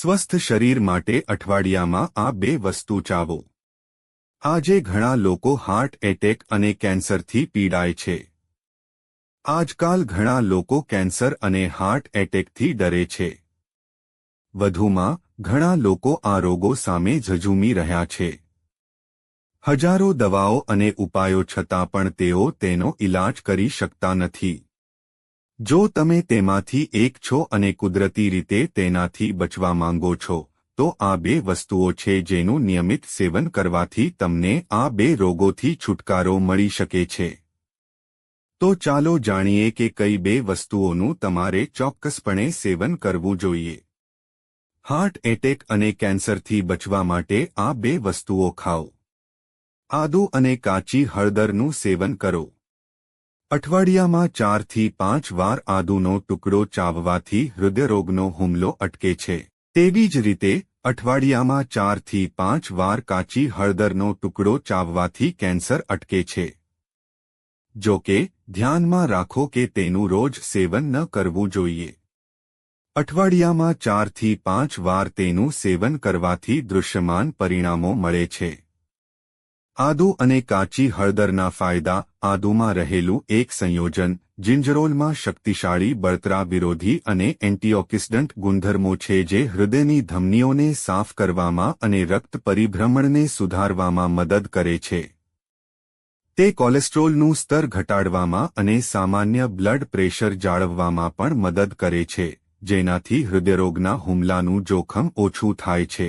સ્વસ્થ શરીર માટે અઠવાડિયામાં આ બે વસ્તુ ચાવો. આજે ઘણા લોકો હાર્ટ એટેક અને કેન્સરથી પીડાય છે. આજકાલ ઘણા લોકો કેન્સર અને હાર્ટ એટેકથી ડરે છે. વધુમાં, ઘણા લોકો આ રોગો સામે ઝઝૂમી રહ્યા છે. હજારો દવાઓ અને ઉપાયો છતાં પણ તેઓ તેનો ઇલાજ કરી શકતા નથી. જો તમે તેમાંથી એક છો અને કુદરતી રીતે તેનાથી બચવા માંગો છો, તો આ બે વસ્તુઓ છે જેનું નિયમિત સેવન કરવાથી તમને આ બે રોગોથી છુટકારો મળી શકે છે. તો ચાલો જાણીએ કે કઈ બે વસ્તુઓનું તમારે ચોક્કસપણે સેવન કરવું જોઈએ. હાર્ટ એટેક અને કેન્સરથી બચવા માટે આ બે વસ્તુઓ ખાઓ. આદુ અને કાચી હળદરનું સેવન કરો. અઠવાડિયામાં ચારથી પાંચ વાર આદુનો ટુકડો ચાવવાથી હૃદયરોગનો હુમલો અટકે છે. તેવી જ રીતે, અઠવાડિયામાં ચારથી પાંચ વાર કાચી હળદરનો ટુકડો ચાવવાથી કેન્સર અટકે છે. જો કે, ધ્યાનમાં રાખો કે તેનું રોજ સેવન ન કરવું જોઈએ. અઠવાડિયામાં ચારથી પાંચ વાર તેનું સેવન કરવાથી દૃશ્યમાન પરિણામો મળે છે. આદુ અને કાચી હળદરના ફાયદા, આદુમાં રહેલું એક સંયોજન, જિંજરોલમાં શક્તિશાળી બળતરા વિરોધી અને એન્ટીઓક્સિડન્ટ ગુણધર્મો છે જે હૃદયની ધમનીઓને સાફ કરવામાં અને રક્ત પરિભ્રમણને સુધારવામાં મદદ કરે છે. તે કોલેસ્ટ્રોલનું સ્તર ઘટાડવામાં અને સામાન્ય બ્લડ પ્રેશર જાળવવામાં પણ મદદ કરે છે, જેનાથી હૃદયરોગના હુમલાનું જોખમ ઓછું થાય છે.